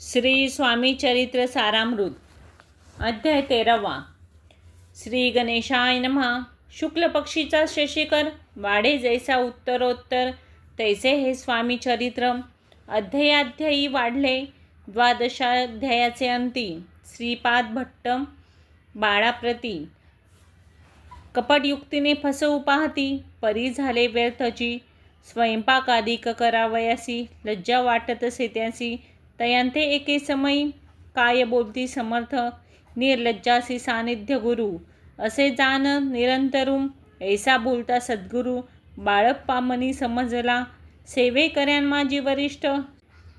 श्री स्वामी चरित्र सारामृत अध्याय तेरावा. श्री गणेशाय नमहा शुक्ल पक्षीचा शशिकर वाढे जैसा उत्तरोत्तर तैसे हे स्वामी चरित्र. अध्यायाध्यायी वाढले द्वादशाध्यायाचे अंती श्रीपाद भट्ट बाळाप्रती. कपटयुक्तीने फसवू पाहती परी झाले व्यर्थची स्वयंपाकादिक करावयासी लज्जा वाटत असे त्यासी तयांते एके समयी काय बोलती समर्थ निर्लज्जासी सानिध्य गुरु. असे जाण निरंतरुम ऐसा बोलता सद्गुरु बाळप्पा मनी समजला सेवेकऱ्यां माझी वरिष्ठ.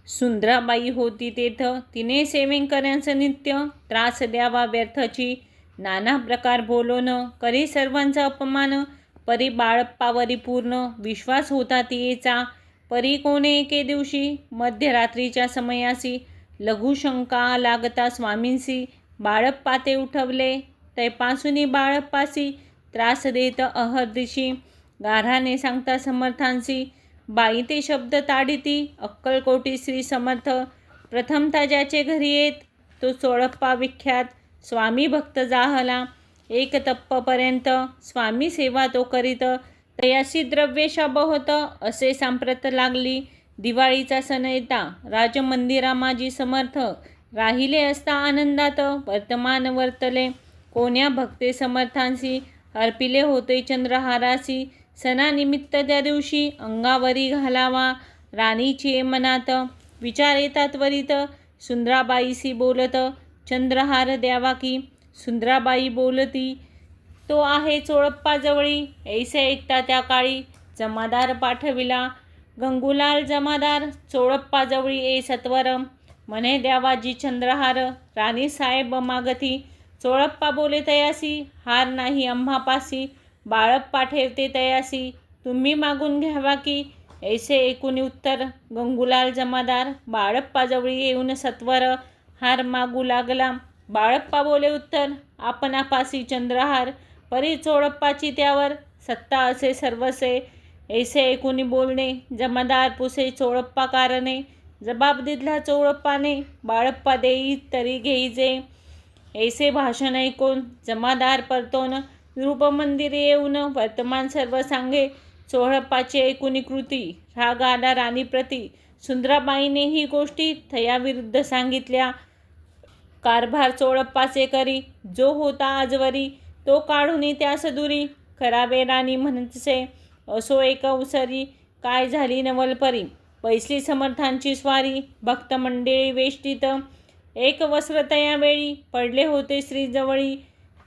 सुंदराबाई होती तेथ तिने सेवेकऱ्यांचं नित्य त्रास द्यावा व्यर्थची नाना प्रकार बोलोन करी सर्वांचा अपमान परी बाळप्पावरी पूर्ण विश्वास होता तियेचा परी कोणे एके दिवशी? मध्यरात्रीच्या समयासी. लघुशंका लागता स्वामींसी. बाळप्पा ते उठवले. तैपासूनी बाळप्पासी. त्रास देत अहर्दिशी गाऱ्हाने सांगता समर्थांसी. बाई ते शब्द ताडिती. अक्कलकोटी श्री समर्थ. प्रथमता ज्याचे घरी येत तो चोळप्पा विख्यात. स्वामी भक्त जाहला. एक तप्पपर्यंत स्वामी सेवा तो करीत. तयासी द्रव्यशा बहोत असे सांप्रत लागली. दिवाळीचा सण येता राजमंदिरा माझी समर्थ. राहिले असता आनंदात वर्तमान वर्तले. कोण्या भक्ते समर्थांसी अर्पिले होते चंद्रहारासी. सणानिमित्त त्या दिवशी अंगावरी घालावा राणीची मनात विचार येतात वरित. सुंदराबाईसी बोलत चंद्रहार द्यावा की सुंदराबाई बोलती तो आहे चोळप्पाजवळी. ऐसे ऐकता त्या काळी जमादार पाठविला. गंगूलाल जमादार चोळप्पाजवळी ए सत्वर म्हणे द्यावाजी चंद्रहार राणी साहेब मागती. चोळप्पा बोले तयासी हार नाही अंभापासी बाळप्पा ठेवते तयासी. तुम्ही मागून घ्यावा की. ऐसे एकूण उत्तर गंगूलाल जमादार बाळप्पाजवळी येऊन सत्वर हार मागू लागला. बाळप्पा बोले उत्तर आपणापासी चंद्रहार परी चोळप्पाची त्यावर सत्ता असे सर्वसे ऐसे ऐकुनी बोलणे जमादार पुसे चोळप्पा कारणे जबाब दिधला चोळप्पाने बाळप्पा देई तरी घेईजे ऐसे भाषण ऐकून जमादार परतोन रूपमंदिर येऊन वर्तमान सर्व सांगे चोळप्पाची ऐकुनी कृती राग आला राणीप्रती सुंदराबाईने ही गोष्टी थयाविरुद्ध सांगितल्या. कारभार चोळप्पाचे करी जो होता आजवरी तो काढून त्यास दुरी खराबे राणी म्हणतसे असो एक अवसरी काय झाली नवलपरी पैसली समर्थांची स्वारी भक्त मंडळी वेष्टीत. एक वस्त्र तयावेळी पडले होते श्रीजवळी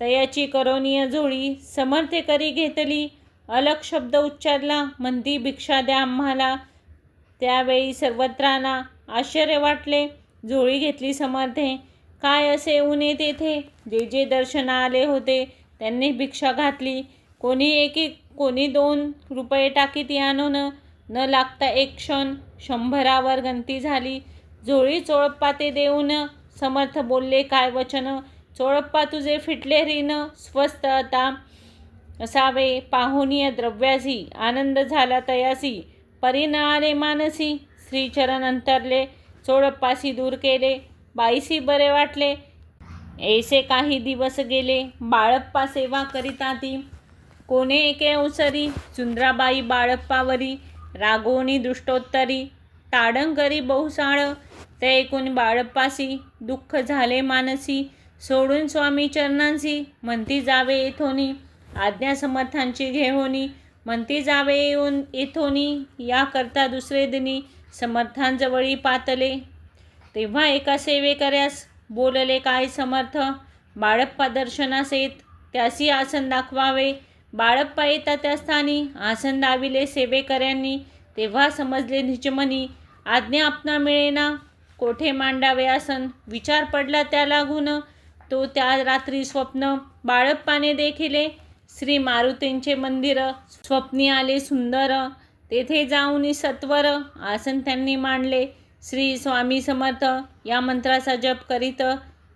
तयाची करोनीय झोळी समर्थे करी घेतली. अलग शब्द उच्चारला म्हणती भिक्षा द्या आम्हाला. त्यावेळी सर्वत्रांना आश्चर्य वाटले झोळी घेतली समर्थे. काय असे उणे तेथे जे जे दर्शना आले होते त्यांनी भिक्षा घातली. कोणी एक एक कोणी दोन रुपये टाकीत आणून न लागता एक क्षण शंभरावर गंती झाली. झोळी चोळप्पा ते देऊन समर्थ बोलले काय वचन? चोळप्पा तुझे फिटले रीन स्वस्त आता असावे. पाहुनीय द्रव्यासी आनंद झाला तयासी. परी आले मानसी श्रीचरण अंतरले. चोळप्पासी दूर केले. बाईसी बरे वाटले. ऐसे काही दिवस गेले बाळप्पा सेवा करिता ती कोणे एके अवसरी सुंदराबाई बाळप्पावरी रागोनी दृष्टोत्तरी. ताडंकरी बहुसाळ ते ऐकून बाळप्पासी दुःख झाले मानसी. सोडून स्वामी चरणांसी म्हणती जावे येथोनी. आज्ञा समर्थांची घेऊनी म्हणती जावे येऊन येथोनी. याकरता दुसरे दिनी समर्थांजवळी पातले. तेव्हा एका सेवेकऱ्यास बोलले काय समर्थ? बाळप्पा दर्शनास येत त्यासी आसन दाखवावे. बाळप्पा येता त्या स्थानी. आसन दाविले सेवेकऱ्यांनी. तेव्हा समजले निजमनी आज्ञा आपणा मिळेना. कोठे मांडावे आसन? विचार पडला त्या लागून. तो त्या रात्री स्वप्न बाळप्पाने देखिले. श्री मारुतींचे मंदिर स्वप्नी आले सुंदर. तेथे जाऊन सत्वर आसन त्यांनी मांडले. श्री स्वामी समर्थ या मंत्राचा जप करीत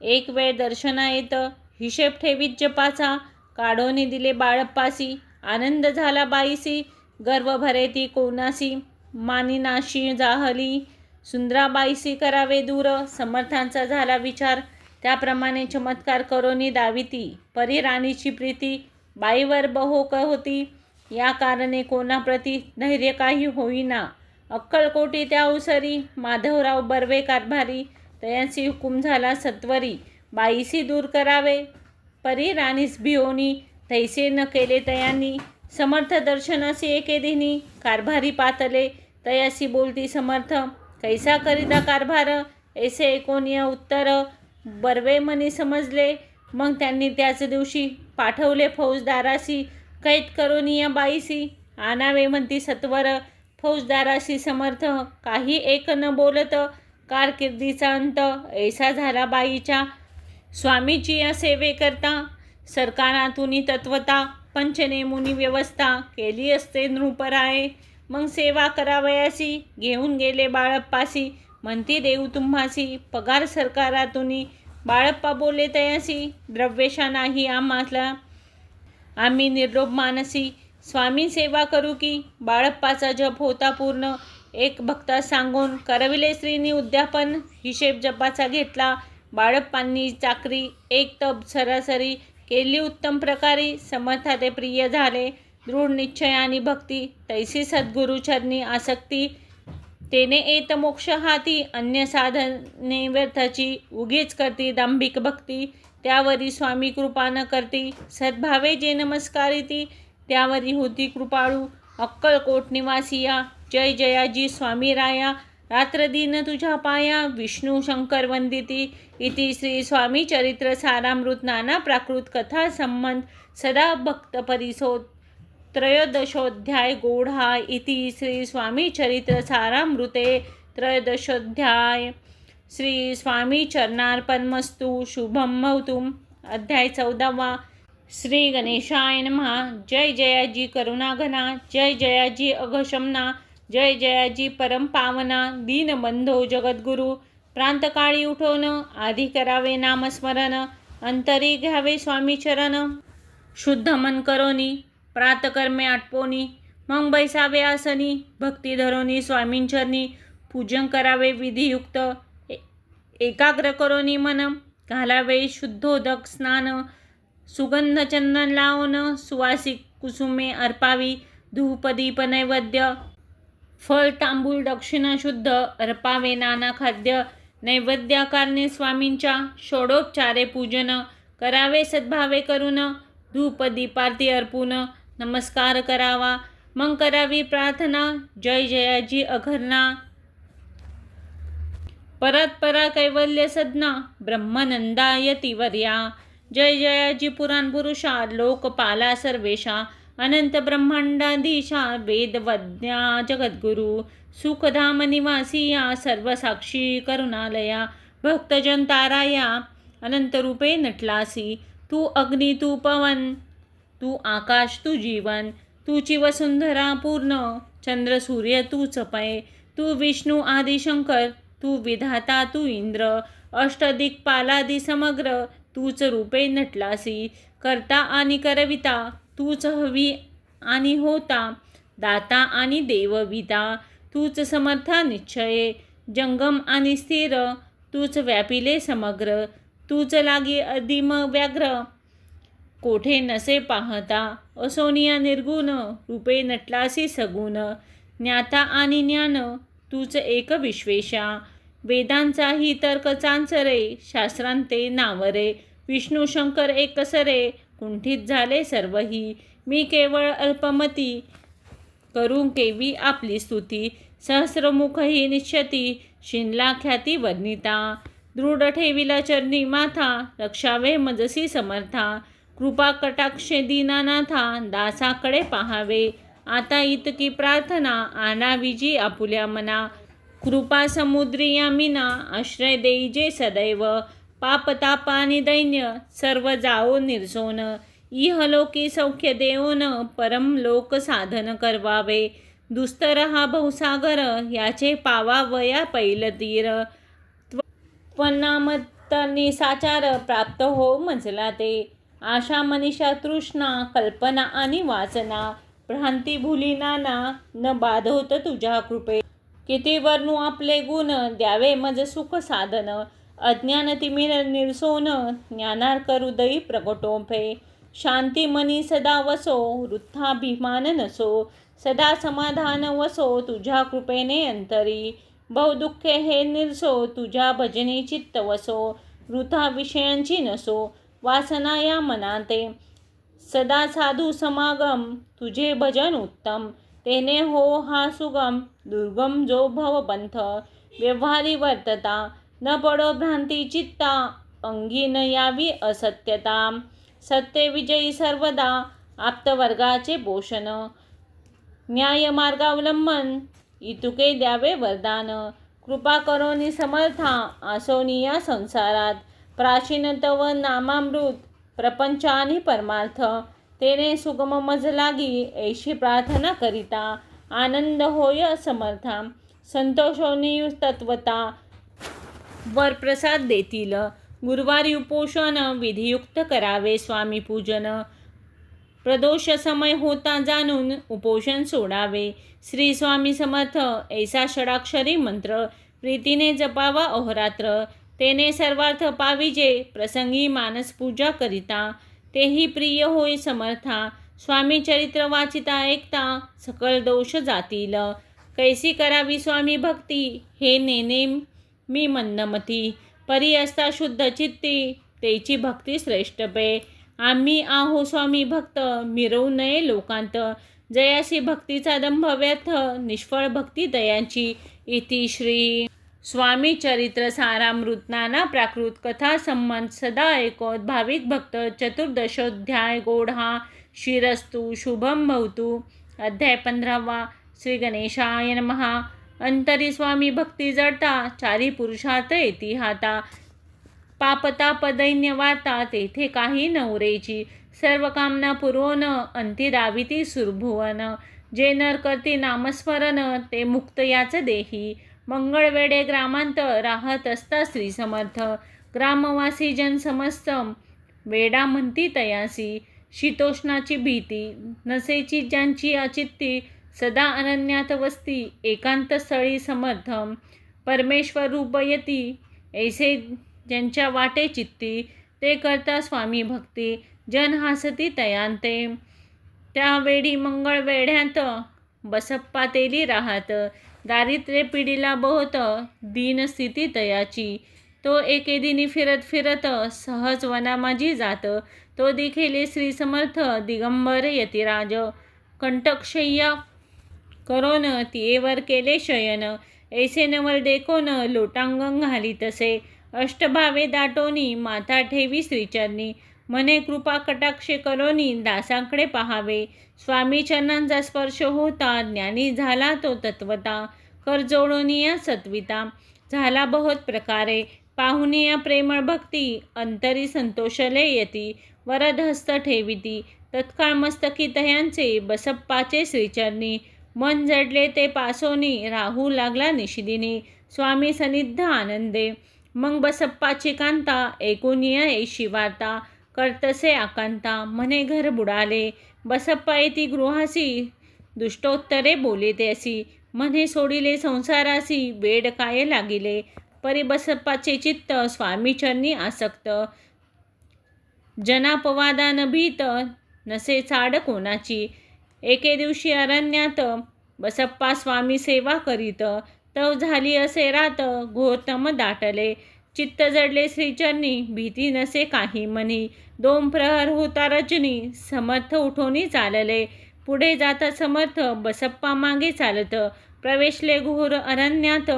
एक वेळ दर्शना येत हिशेब ठेवीत जपाचा काढोने दिले बाळप्पासी आनंद झाला बाईसी गर्व भरे ती कोणासी मानिनाशी जाहली. सुंदराबाईसी करावे दूर समर्थांचा झाला विचार त्याप्रमाणे चमत्कार करोनी दाविती. परी राणीची प्रीती बाईवर बहोक होती या कारणे कोणाप्रती धैर्य काही होईना. अक्कलकोटी त्या उसरी माधवराव बर्वे कारभारी तयांसी हुकूम झाला सत्वरी बाईसी दूर करावे. परी राणीस भिओनी तैसे न केले तयांनी समर्थ दर्शनासी एके दिनी कारभारी पातले. तयासी बोलती समर्थ कैसा करिता कारभार? ऐसे एकोणीय उत्तर? बर्वे मनी समजले. मग त्यांनी त्याच दिवशी पाठवले फौजदारासी कैद करून या बाईसी आणावे म्हणती सत्वर. फौजदाराशी समर्थ काही एक न बोलत कारकिर्दीचा अंत ऐसा झाला बाईच्या. स्वामीची या सेवेकरता सरकारातून तत्वता पंचनेमुनी व्यवस्था केली असते नृपराये. मग सेवा करावयासी घेऊन गेले बाळप्पासी. म्हणती देऊ तुम्हासी पगार सरकारातून बाळप्पा बोले तयासी द्रव्यशा नाही आम्हाला आम्ही निर्लोभ मानसी. स्वामी सेवा करू की बाळप्पाचा जप होता पूर्ण. एक भक्ता सांगून करविले श्रीनी उद्यापन. हिशेब जपाचा घेतला. बाळप्पांनी चाकरी एक तप सरासरी केली उत्तम प्रकारे. समर्था ते प्रिय झाले. दृढ निश्चय आणि भक्ती. तैसी सद्गुरुचरणी आसक्ती. तेने येत मोक्ष हाती. अन्य साधने व्यर्थाची उगीच करती दांभिक भक्ती. त्यावरी स्वामी कृपा न करती. सद्भावे जे नमस्कारिती. त्यावरी होती कृपाळू. अक्कलकोट निवासिया जय जयाजी स्वामी राया. रात्रदिन तुझ्या पाया विष्णू शंकर वंदिती. इति श्री स्वामी चरित्र सारामृत नाना प्राकृत कथा संबंध. सदा भक्त परिसो त्रयोदशोध्याय गोढा इति श्री स्वामी चरित्र सारामृते. त्रयोदशोध्याय श्री स्वामी चरणार्पणमस्तु. शुभम भवतुम अध्याय चौदावा. श्री गणेशाय नमः. जय जयाजी करुणाघना. जय जयाजी अघशमना. जय जयाजी परमपावना. दीनबंधो जगद्गुरु. प्रांतकाळी उठवण आधी करावे नामस्मरण. अंतरी घ्यावे स्वामी चरण. शुद्ध मन करोनी. प्रातकर्मे आटपोनी. मग बैसावे आसनी. भक्ती धरोनी स्वामींचरणी. पूजन करावे विधियुक्त. ए- एकाग्र करोनी मन घालावे शुद्धोदक स्नान. सुगंध चंदन लावून सुवासिक कुसुमे अर्पावी धूपदीप नैवेद्य फळ तांबूळ दक्षिणा शुद्ध अर्पावे नाना खाद्य नैवेद्याकारणे स्वामींच्या षोडोपचारे पूजन करावे सद्भावे करून धूप दीपारती अर्पून नमस्कार करावा. मग करावी प्रार्थना जय जयाजी अघरना. परत परा कैवल्य सदना ब्रह्मनंदाय तिवर्या. जय जयाजी पुराण पुरुषा लोकपाला सर्वेशा अनंत ब्रह्मांडाधीशा वेदवज्ञा जगद्गुरु सुखधाम निवासी या सर्वसाक्षी करुणालया भक्तजन ताराया अनंतरूपे नटलासी तू अग्नी तू पवन तू आकाश तू जीवन तूची वसुंधरा पूर्ण चंद्र सूर्य तूच पय तू विष्णू आदिशंकर तू विधाता तू इंद्र अष्टदिक्पालादि समग्र तूच रूपे नटलासी करता आणि करविता तूच हवी आणि होता दाता आणि देवविता तूच समर्था निश्चये जंगम आणि स्थिर तूच व्यापिले समग्र तूच लागी अधिम व्याघ्र कोठे नसे पाहता असोनिया निर्गुण रूपे नटलासी सगुण ज्ञाता आणि ज्ञान तूच एक विश्वेशा वेदांचाही तर्क चांचरे शास्त्रांते नावरे. विष्णू शंकर एकसरे कुंठित झाले सर्वही. मी केवळ अल्पमती करून केवी आपली स्तुती. सहस्रमुख ही निश्चती शिनला ख्याती वर्णिता. दृढ ठेविला चरणी माथा रक्षावे मजसी समर्था. कृपा कटाक्षे दीनानाथा दासाकडे पाहावे. आता इतकी प्रार्थना आणाविजी आपुल्या मना. कृपा समुद्री यामिना आश्रय देई जे सदैव पापताप आणि दैन्य सर्व जाओ निर्सोन इहलोकी सौख्य देऊन परम लोक साधन करवावे दुस्तर हा बहुसागर याचे पावावया पैल तीर त्वनामत्तनी साचार प्राप्त हो मजला ते आशा मनीषा तृष्णा कल्पना आणि वासना भ्रांती भुली नाना न बाधवत तुझ्या कृपे किती वर्णू आपले गुण द्यावे मज सुख साधन. अज्ञान तिमिर निर्सोन ज्ञानार्क हृदयी प्रगटोपे शांती मनी सदा वसो वृत्थाभिमान नसो. सदा समाधान वसो तुझ्या कृपेने अंतरी. बहुदुःखे हे निर्सो तुझ्या भजनी चित्त वसो. वृथा विषयांची नसो वासना या मनाते. सदा साधू समागम तुझे भजन उत्तम. तेने हो हा सुगम दुर्गम जो भवपंथ व्यवहारी वर्तता न पडो भ्रांती चित्ता अंगी न यावी असत्यता. सत्य विजयी सर्वदा आप्तवर्गाचे पोषण. न्याय मार्गावलंबन इतुके द्यावे वरदान. कृपा करोनी समर्था आसोनी या संसारात. प्राचीनतव नामामृत प्रपंच आणि परमार्थ. तेने सुगम मज लागी ऐशी प्रार्थना करिता. आनंद होय समर्था. संतोषोनी तत्वता वरप्रसाद देतील. गुरुवारी उपोषण विधियुक्त करावे स्वामी पूजन. प्रदोष समय होता जाणून उपोषण सोडावे. श्री स्वामी समर्थ ऐसा षडाक्षरी मंत्र. प्रीतीने जपावा अहोरात्र. तेने सर्वार्थ पाविजे प्रसंगी मानस पूजा करिता. तेही प्रिय होई समर्था. स्वामी चरित्र वाचिता ऐकता सकल दोष जातील. कैसी करावी स्वामी भक्ती? हे नेने मी मंदमती परी असता शुद्ध चित्ती तेची भक्ती श्रेष्ठ पे. आम्ही आहो स्वामी भक्त मिरवू नये लोकांत. जयासी भक्तीचा दंभ व्यर्थ निष्फळ भक्ती दयांची. इति श्री स्वामी चरित्र सारामृत नाना प्राकृत कथा संबंध सदा ऐकोत भाविक भक्त चतुर्दशोध्याय गोढा शिरस्तु शुभम भवतु। अध्याय पंधरावा श्री गणेशाय नमहा अंतरी स्वामी भक्ती जडता चारी पुरुषात येती हाता। पापता पदैन्य वाता तेथे काही नवरेची सर्व कामना पुरवण अंती राविती सुरभुवन। जे नर करती नामस्मरण ते मुक्त याच देही। मंगळवेडे ग्रामांत राहत असता श्री समर्थ. ग्रामवासी जन समस्त वेडा म्हणती तयासी. शीतोष्णाची भीती. नसेची ज्यांची अचित्ती सदा अनन्यात वस्ती. एकांत स्थळी समर्थ परमेश्वर रूप ऐसे ज्यांच्या वाटे चित्ती ते करता स्वामी भक्ती. जन हासती तयांते. त्यावेळी मंगळ वेढ्यांत बसप्पा तेली राहत. दारिद्र्य पिढीला बहुत दीनस्थिती तयाची तो एके दिनी फिरत फिरत सहज वनामाजी जात. तो दिखेले श्री समर्थ दिगंबर यतिराज. कंटकशय्या करोन तियेवर केले शयन. ऐसे नवल देखोन लोटांगण घाली तसे. अष्टभावे दाटोनी माथा ठेवी श्रीचरणी. मने कृपा कटाक्षे करोनी दासांकडे पहावे. स्वामी चरणांचा स्पर्श होता ज्ञानी झाला तो तत्वता. कर जोडोनिया सत्विता. झाला बहुत प्रकारे. पाहुनिया प्रेमळ भक्ती. अंतरी संतोषले यती. वरदहस्त ठेविती. तत्काळ मस्तकी तयांचे बसप्पाचे श्रीचरणी. मन जडले ते पासोनी. राहू लागला निशिदिनी. स्वामी सनिद्ध आनंदे. मग बसप्पाची कांता. ऐकूनिया ऐशी वार्ता. करतसे आकांता. मने घर बुडाले. बसप्पा येती गृहासी दुष्टोत्तरे बोलिते असी. मने सोडिले संसारासी वेड काय लागिले? परी बसप्पाचे चित्त स्वामीचरणी आसक्त. जनापवादान भीत नसे चाड कोणाची? एके दिवशी अरण्यात बसप्पा स्वामी सेवा करीत. तव झाली असे रात घोरतम दाटले. चित्त जडले श्रीचरणी भीती नसे काही मनी दोन प्रहर होता रजनी समर्थ उठोनी चालले. पुढे जाता समर्थ बसप्पा मागे चालत. प्रवेशले घोर अरण्यात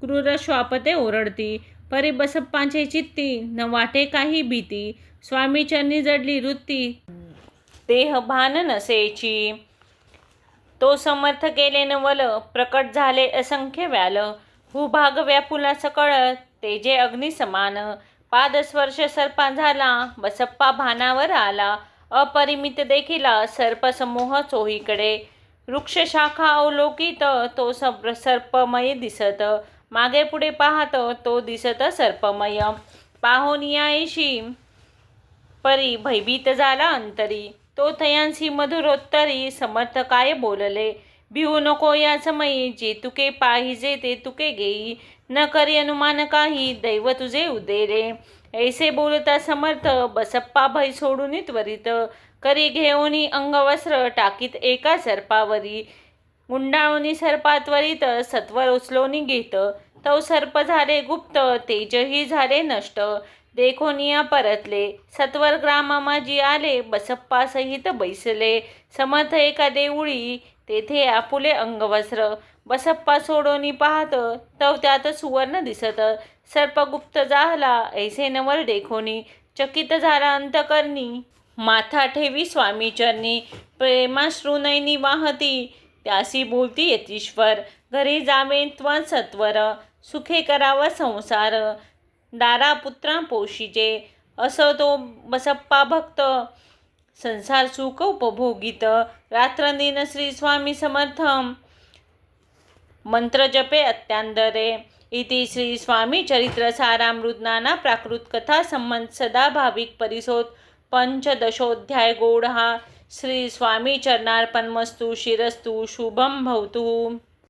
क्रूर श्वापते ओरडती. परी बसप्पांचे चित्ती न वाटे काही भीती. स्वामीचरणी जडली वृत्ती. देह भान नसेची. तो समर्थ केले नवल प्रकट झाले असंख्य व्याल. भूभाग व्यापुलास कळत तेजे अग्निसमान पादस्पर्श सर्पा झाला बसप्पा भानावर आला. अपरिमित देखिला सर्पसमूह चोहीकडे. वृक्षशाखा अवलोकित तो सप्र सर्पमय दिसत. मागे पुढे पाहत तो दिसत सर्पमय. पाहुनियाईशी परी भयभीत झाला अंतरी. तो थयांसी मधुरोत्तरी समर्थ काय बोलले? भिवू नको या समयी जे तुके पाहिजे ते तुके घेई न करी अनुमान काही दैव तुझे उदेरे. ऐसे बोलता समर्थ बसप्पा भय सोडून त्वरित करी घेऊनी अंगवस्त्र टाकीत एका सर्पावरी. गुंडाळूनी सर्पा त्वरित सत्वर उचलोनी घेत. तव सर्प झाले गुप्त तेजही झाले नष्ट. देखोनिया परतले. सत्वर ग्रामामाजी आले बसप्पा सहित बैसले. समर्थ एका देऊळी तेथे आपुले अंगवस्त्र बसप्पा सोडोनी पाहत तव त्यात सुवर्ण दिसत. सर्पगुप्त झाला ऐसे नवल देखोनी चकित झाला अंतकरणी. माथा ठेवी स्वामी चरणी प्रेमाश्रुनयनी वाहती. त्यासी बोलती यतीश्वर घरी जावे त्वन सत्वर सुखे करावा संसार. दारा पुत्रा पोशीचे असो तो बसप्पा भक्त. संसार सुख उपभोगित. रात्रंदिन श्री स्वामी समर्थ. मंत्र जपे अत्यांदरे. इति श्री स्वामी चरित्र सारामृत नाना प्राकृत कथा संबंध सदा भाविक परिसोत. पंचदशोध्याय गोढ हा श्री स्वामी चरणार्पणमस्तु शिरस्तु शुभम भवतु.